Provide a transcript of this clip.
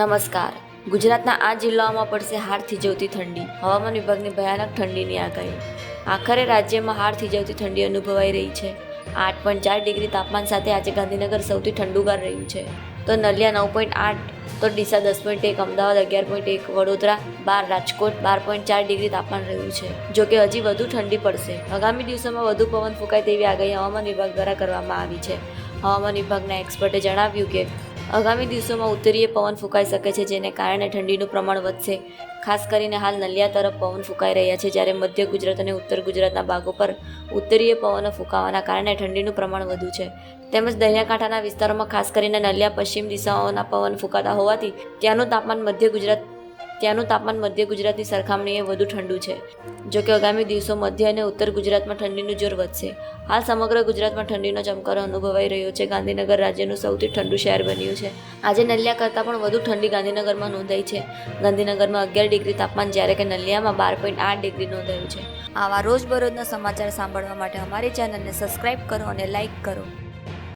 નમસ્કાર. ગુજરાતના આ જિલ્લાઓમાં પડશે હાર થીજવતી ઠંડી. હવામાન વિભાગની ભયાનક ઠંડીની આગાહી. આખરે રાજ્યમાં હાર થીજવતી ઠંડી અનુભવાઈ રહી છે. આઠ પોઈન્ટ ચાર ડિગ્રી તાપમાન સાથે આજે ગાંધીનગર સૌથી ઠંડુગાર રહ્યું છે. તો નલિયા નવ પોઈન્ટ આઠ, તો ડીસા દસ પોઈન્ટ એક, અમદાવાદ અગિયાર પોઈન્ટ એક, વડોદરા બાર, રાજકોટ બાર પોઈન્ટ ચાર ડિગ્રી તાપમાન રહ્યું છે. જો કે હજી વધુ ઠંડી પડશે. આગામી દિવસોમાં વધુ પવન ફૂંકાય તેવી આગાહી હવામાન વિભાગ દ્વારા કરવામાં આવી છે. હવામાન વિભાગના એક્સપર્ટે જણાવ્યું કે આગામી દિવસોમાં ઉત્તરીય પવન ફૂંકાઈ શકે છે, જેને કારણે ઠંડીનું પ્રમાણ વધશે. ખાસ કરીને હાલ નલિયા તરફ પવન ફૂંકાઈ રહ્યા છે, જ્યારે મધ્ય ગુજરાત અને ઉત્તર ગુજરાતના ભાગો પર ઉત્તરીય પવનો ફૂંકાવાના કારણે ઠંડીનું પ્રમાણ વધુ છે. તેમજ દરિયાકાંઠાના વિસ્તારોમાં ખાસ કરીને નલિયા પશ્ચિમ દિશાઓના પવન ફૂંકાતા હોવાથી ત્યાંનું તાપમાન મધ્ય ગુજરાત ત્યાંનું તાપમાન મધ્ય ગુજરાતની સરખામણીએ વધુ ઠંડુ છે. જો કે આગામી દિવસો મધ્ય અને ઉત્તર ગુજરાતમાં ઠંડીનું જોર વધશે. હાલ સમગ્ર ગુજરાતમાં ઠંડીનો ચમકારો અનુભવાઈ રહ્યો છે. ગાંધીનગર રાજ્યનું સૌથી ઠંડુ શહેર બન્યું છે. આજે નલિયા કરતાં પણ વધુ ઠંડી ગાંધીનગરમાં નોંધાઈ છે. ગાંધીનગરમાં અગિયાર ડિગ્રી તાપમાન જ્યારે કે નલિયામાં બાર પોઈન્ટ આઠ ડિગ્રી નોંધાયું છે. આવા રોજબરોજના સમાચાર સાંભળવા માટે અમારી ચેનલને સબસ્ક્રાઈબ કરો અને લાઇક કરો.